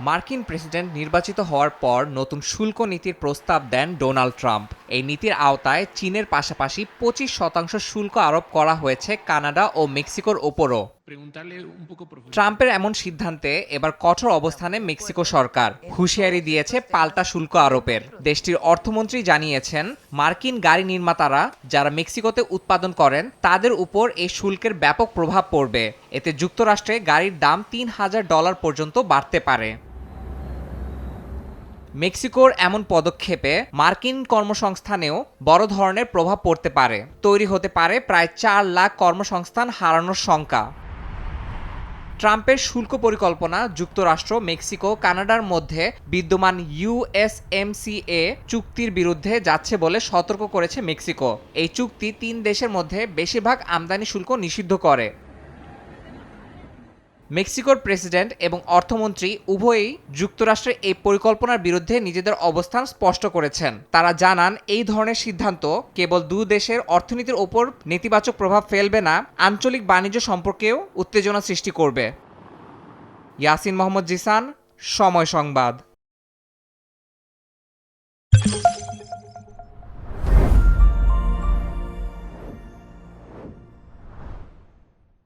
মার্কিন প্রেসিডেন্ট নির্বাচিত হওয়ার পর নতুন শুল্ক নীতির প্রস্তাব দেন ডোনাল্ড ট্রাম্প। এই নীতির আওতায় চীনের পাশাপাশি পঁচিশ শতাংশ শুল্ক আরোপ করা হয়েছে কানাডা ও মেক্সিকোর ওপরও। ট্রাম্পের এমন সিদ্ধান্তে এবার কঠোর অবস্থানে মেক্সিকো সরকার হুঁশিয়ারি দিয়েছে পাল্টা শুল্ক আরোপের। দেশটির অর্থমন্ত্রী জানিয়েছেন, মার্কিন গাড়ি নির্মাতারা যারা মেক্সিকোতে উৎপাদন করেন, তাদের উপর এই শুল্কের ব্যাপক প্রভাব পড়বে। এতে যুক্তরাষ্ট্রে গাড়ির দাম তিন হাজার ডলার পর্যন্ত বাড়তে পারে। মেক্সিকোর এমন পদক্ষেপে মার্কিন কর্মসংস্থানেও বড় ধরনের প্রভাব পড়তে পারে। তৈরি হতে পারে প্রায় চার লাখ কর্মসংস্থান হারানোর শঙ্কা। ট্রাম্পের শুল্ক পরিকল্পনা, যুক্তরাষ্ট্র, মেক্সিকো, কানাডার মধ্যে বিদ্যমান ইউএসএমসিএ চুক্তির বিরুদ্ধে যাচ্ছে বলে সতর্ক করেছে মেক্সিকো। এই চুক্তি তিন দেশের মধ্যে বেশিরভাগ আমদানি শুল্ক নিষিদ্ধ করে। মেক্সিকোর প্রেসিডেন্ট এবং অর্থমন্ত্রী উভয়ই যুক্তরাষ্ট্রের এই পরিকল্পনার বিরুদ্ধে নিজেদের অবস্থান স্পষ্ট করেছেন। তারা জানান, এই ধরনের সিদ্ধান্ত কেবল দু দেশের অর্থনীতির ওপর নেতিবাচক প্রভাব ফেলবে না, আঞ্চলিক বাণিজ্য সম্পর্কেও উত্তেজনা সৃষ্টি করবে। ইয়াসিন মোহাম্মদ জিসান, সময় সংবাদ।